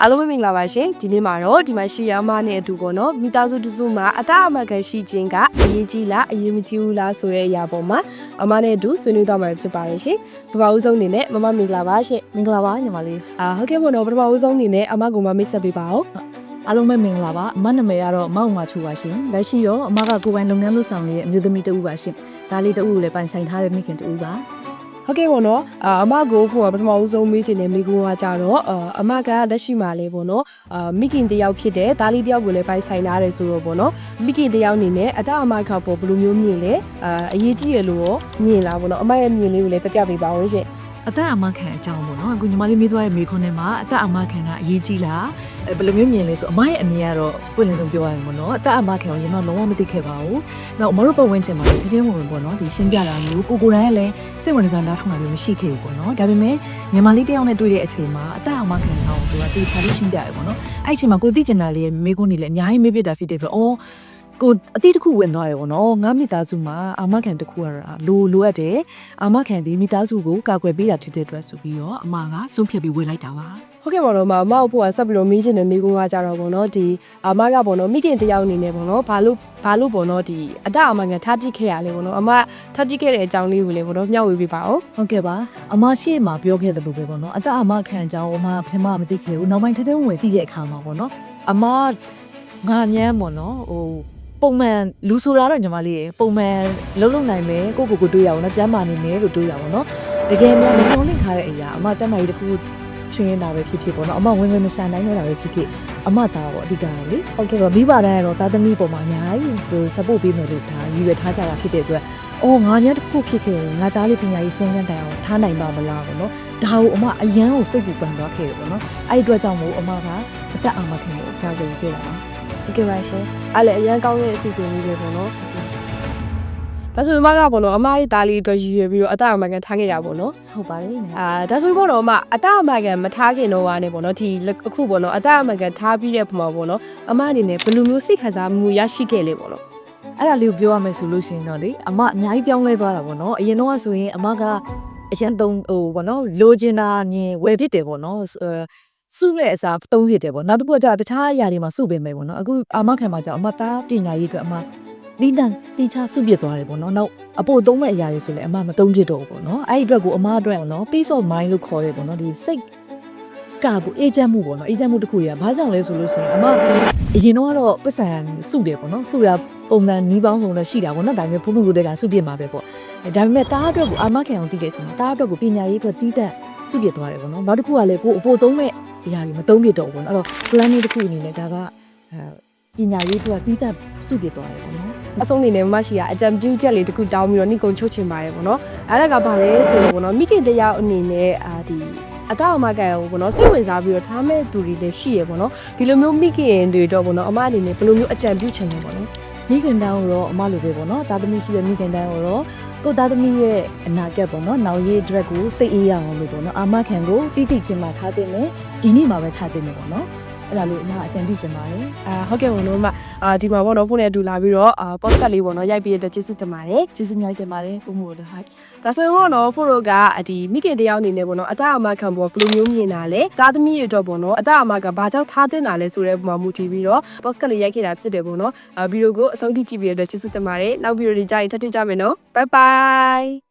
အားလုံးပဲမင်္ဂလာပါရှင်ဒီနေ့မှာတော့ဒီမှာရှိရအမနဲ့အတူပေါ့နော်မိသားစုတစုမှာအတအမကန်ရှိခြင်းကအရေးကြီးလားအရေးမကြီးဘူးလားဆိုတဲ့အရာပေါ်မှာအမနဲ့အတူဆွေးနွေးသွားမှာဖြစ်ပါတယ်ရှင်ပထမဦးဆုံးအနေနဲ့မမမင်္ဂလာပါရှင်မင်္ဂလာပါညီမလေးအာဟုတ်ကဲ့ပေါ့နော်ပထမဦးဆုံးအနေနဲ့အမကမမိတ်ဆက်ပေးပါဦးအားလုံးပဲမင်္ဂလာပါအမနာမည်ကတော့မောင်ငါချူပါရှင်လက်ရှိရောအမကကိုယ်ပိုင်လုပ်ငန်းလုပ်ဆောင်နေတဲ့အမျိုးသမီးတဦးပါရှင်ဒါလေးတဦးကိုလည်းပိုင်ဆိုင်ထားတဲ့မိခင်တဦးပါ ဟုတ်ကဲ့ပေါ့နော်အာအမကိုဖို့ကပထမဦးဆုံးမေးချင်တဲ့မိကူကကြတော့အာအမကလက်ရှိမှာလေပေါ့နော်အာမိခင်တယောက်ဖြစ်တဲ့ဒါလီတယောက်ကိုလည်းပိုင်ဆိုင်ထားတယ်ဆိုတော့ပေါ့နော်မိခင်တယောက်အနေနဲ့အတအမခပေါ်ဘယ်လိုမျိုးမြင်လဲအာအရေးကြီးရလို့ရောမြင်လားပေါ့နော်အမရဲ့မြင်လေးကိုလည်းပြပြပေးပါဦးရှင်အသက်အမခံအကြောင်းပေါ့နော်အခုညီမလေးမေးသွားတဲ့မိခွန်းထဲမှာအသက်အမခံကအရေးကြီးလားအဲ ဘယ်လိုမျိုးမြင်လဲဆိုအမရဲ့အမြင်ကတော့ပွင့်လင်းဆုံးပြောရရင်ပေါ့နော်အသက်အမခံကိုရင်တော့လုံးဝမသိခဲ့ပါဘူးနောက်အမတို့ပတ်ဝန်းကျင်မှာလည်းတကယ်ဝင်ဝင်ပေါ့နော်ဒီရှင်းပြတာမျိုးကိုကိုယ်တိုင်ကလည်းစိတ်ဝင်စားနားထောင်တာမျိုးမရှိခဲ့ဘူးပေါ့နော်ဒါပေမဲ့ညီမလေးတယောက်နဲ့တွေ့တဲ့အချိန်မှာအသက်အမခံချောင်းကိုသူကတေချာလေးရှင်းပြတယ်ပေါ့နော်အဲ့အချိန်မှာကိုသိကျင်တာလေးမိခွန်းကြီးလည်းအများကြီးမေးပြတာဖြစ်တယ်ပြီးတော့အော် ကိုအတိတ်တစ်ခုဝင်သွားတယ်ပေါ့နော်ငါမိသားစုမှာအာမခံတစ်ခုကတော့လိုလိုအပ်တယ်အာမခံဒီမိသားစုကိုကာကွယ်ပေးတာဖြစ်တဲ့အတွက်ဆိုပြီးတော့အမကဆုံးဖြတ်ပြီးဝေလိုက်တာပါဟုတ်ကဲ့ပေါ့နော်မအမအဖို့ကဆက်ပြီးတော့မေးချင်တဲ့မိကူကကြတော့ပေါ့နော်ဒီအမကပေါ့နော်မိခင်တယောက်အနေနဲ့ပေါ့နော်ဘာလို့ဘာလို့ပေါ့နော်ဒီအတအမကထားကြည့်ခဲ့ရလဲပေါ့နော်အမထားကြည့်ခဲ့တဲ့အကြောင်းလေးကိုလည်းပေါ့နော်မျှဝေပေးပါဦးဟုတ်ကဲ့ပါအမရှိမှာပြောခဲ့တယ်လို့ပဲပေါ့နော်အသက်အမခံအကြောင်းအမပထမမသိခဲ့ဘူးနောက်ပိုင်းထထဝင်ဝင်သိတဲ့အခါမှာပေါ့နော်အမငါညမ်းပေါ့နော်ဟို ပုံမှန်လူဆိုတာတော့ညီမလေးရေပုံမှန်လုံးလုံးနိုင်မယ်ကိုကိုကိုတွေ့ရအောင်နော်ကျမ်းမာနေမယ်လို့တွေ့ရအောင်နော်တကယ်များမလုံးလင့်ထားတဲ့အရာအမကျမ်းမာရေးတစ်ခုချွင်းနေတာပဲဖြစ်ဖြစ်ပေါ့နော်အမဝင်ဝင်မရှာနိုင်တော့တာပဲဖြစ်ဖြစ်အမသားပေါ့အဓိကလေဟုတ်ကဲ့ပါမိဘတိုင်းကတော့သားသမီးပေါ်မှာအများကြီးဟို support ပေးမယ်လို့ဒါရည်ရွယ်ထားကြတာဖြစ်တဲ့အတွက်အော်ငါညတစ်ခုဖြစ်ခဲ့ရင်ငါသားလေးပညာရေးစွန့်ကန်းတိုင်အောင်ထားနိုင်ပါမလားပေါ့နော်ဒါကိုအမအရန်ကိုစိတ်ပူပန်သွားခဲ့တယ်ပေါ့နော်အဲ့ဒီအတွက်ကြောင့်မို့အမကအသက်အာမခံကိုကြောက်ကြရခဲ့တာပါ ဟုတ်ကဲ့ပါရှင်အဲ့လေအရန်ကောင်းရဲ့အစီအစဉ်လေးပဲပေါ့နော်ဒါဆိုအမကပေါ့နော်အမရဲ့သားလေးအတွက်ရည်ရွယ်ပြီးတော့အတအမကန်ထားခဲ့ရပါပေါ့နော်ဟုတ်ပါတယ်နော်အာဒါဆိုပေါ့နော်အမအတအမကန်မထားခင်တော့ကနေပေါ့နော်ဒီအခုပေါ့နော်အတအမကန်ထားပြီးတဲ့ပုံမှာပေါ့နော်အမအနေနဲ့ဘယ်လိုမျိုးစိတ်ခံစားမှုရရှိခဲ့လဲပေါ့နော်အဲ့ဒါလေးကိုပြောရမယ်ဆိုလို့ရှိရင်တော့လေအမအများကြီးပြောင်းလဲသွားတာပေါ့နော်အရင်တော့ဆိုရင်အမကအရန်တုံဟိုပေါ့နော်လိုချင်တာမြင်ဝယ်ဖြစ်တယ်ပေါ့နော်အဲ စုတဲ့အစားတုံးဖြစ်တယ်ပေါ့နောက်တစ်ခုကတခြားအရာတွေမှာစုပင်မယ်ပေါ့နော်အခုအာမခံမှာကြောင့်အမသားပညာရေးအတွက်အမဒီတန်တီချစုပြစ်သွားတယ်ပေါ့နော်။နောက်အပို့သုံးမဲ့အရာတွေဆိုလည်းအမမသုံးပြစ်တော့ဘူးပေါ့နော်။အဲ့ဒီအတွက်ကိုအမအတွက်နော် peace of mind လို့ခေါ်တယ်ပေါ့နော်။ဒီစိတ်ကဘူးအေဂျင့်မှုပေါ့နော်။အေဂျင့်မှုတစ်ခုကြီးကဘာကြောင့်လဲဆိုလို့ရှိရင်အမအရင်တော့ကတော့ပတ်စံစုတယ်ပေါ့နော်။စုရပုံစံနီးပေါင်းစုံလည်းရှိတာပေါ့နော်။ဒါပေမဲ့ဖုန်းဖုန်းလိုတဲ့ကစုပြစ်မှာပဲပေါ့။အဲဒါပေမဲ့တားအတွက်ကိုအာမခံအောင်တည်တယ်ဆိုတော့တားအတွက်ကိုပညာရေးအတွက်တီးတက် စုပြစ်သွားတယ်ပေါ့နော်။နောက်တစ်ခုကလည်းကိုအပို့သုံးမဲ့အရာတွေမသုံးပြစ်တော့ဘူးပေါ့နော်။အဲ့တော့ planning တစ်ခုအနေနဲ့ဒါကအဲပညာရေးအတွက်တီးတက်စုပြစ်သွားတယ်ပေါ့နော်။အဆုံးအနေနဲ့မရှိရအကြံပြုချက်လေးတစ်ခုတောင်းပြီးတော့နှိကုံချုပ်ချင်ပါတယ်ပေါ့နော်အဲ့ဒါကဘာလဲဆိုတော့ပေါ့နော်မိခင်တယောက်အနေနဲ့အာဒီအတောက်အမကန်ကိုပေါ့နော်စိတ်ဝင်စားပြီးတော့ထားမဲ့သူတွေလည်းရှိရပေါ့နော်ဒီလိုမျိုးမိခင်တွေတော့ပေါ့နော်အမအနေနဲ့ဘယ်လိုမျိုးအကြံပြုချင်လဲပေါ့နော်မိခင်တန်းကိုတော့အမလိုပဲပေါ့နော်သားသမီးရှိတဲ့မိခင်တန်းကိုတော့ ကိုယ့်သားသမီးရဲ့အနာဂတ်ပေါ့နော်နောက်ရေးအတွက်ကိုစိတ်အေးရအောင်လို့ပေါ့နော်အာမခံကိုတိတိချင်းမှထားတင်တယ်ဒီနေ့မှပဲထားတင်တယ်ပေါ့နော် အဲ့ဒါလေးအမအကြံပြုချင်ပါတယ်အာဟုတ်ကဲ့ပေါ့နော်အမအာဒီမှာပေါ့နော်ဖုန်းနဲ့အတူလာပြီးတော့အာပေါ့ကတ်လေးပေါ့နော်ရိုက်ပြီးတဲ့ကျေးဇူးတင်ပါတယ်ကျေးဇူးများတင်ပါတယ်ပုံမို့လို့ဟာဒါဆိုရင်ပေါ့နော်ဖိုရိုကဒီမိခင်တယောက်အနေနဲ့ပေါ့နော်အတအမခံပေါ်ဘယ်လိုမျိုးမြင်တာလဲသားသမီးတွေတော့ပေါ့နော်အတအမကဘာကြောင့်ထားတင်တာလဲဆိုတဲ့ပုံမှာမူတည်ပြီးတော့ post ကလေးရိုက်ခဲ့တာဖြစ်တယ်ပေါ့နော်အာဗီဒီယိုကိုအဆုံးထိကြည့်ပြီးတဲ့အတွက်ကျေးဇူးတင်ပါတယ်နောက်ဗီဒီယိုတွေကြာရင်ထပ်ထပ်ကြမယ်နော် bye bye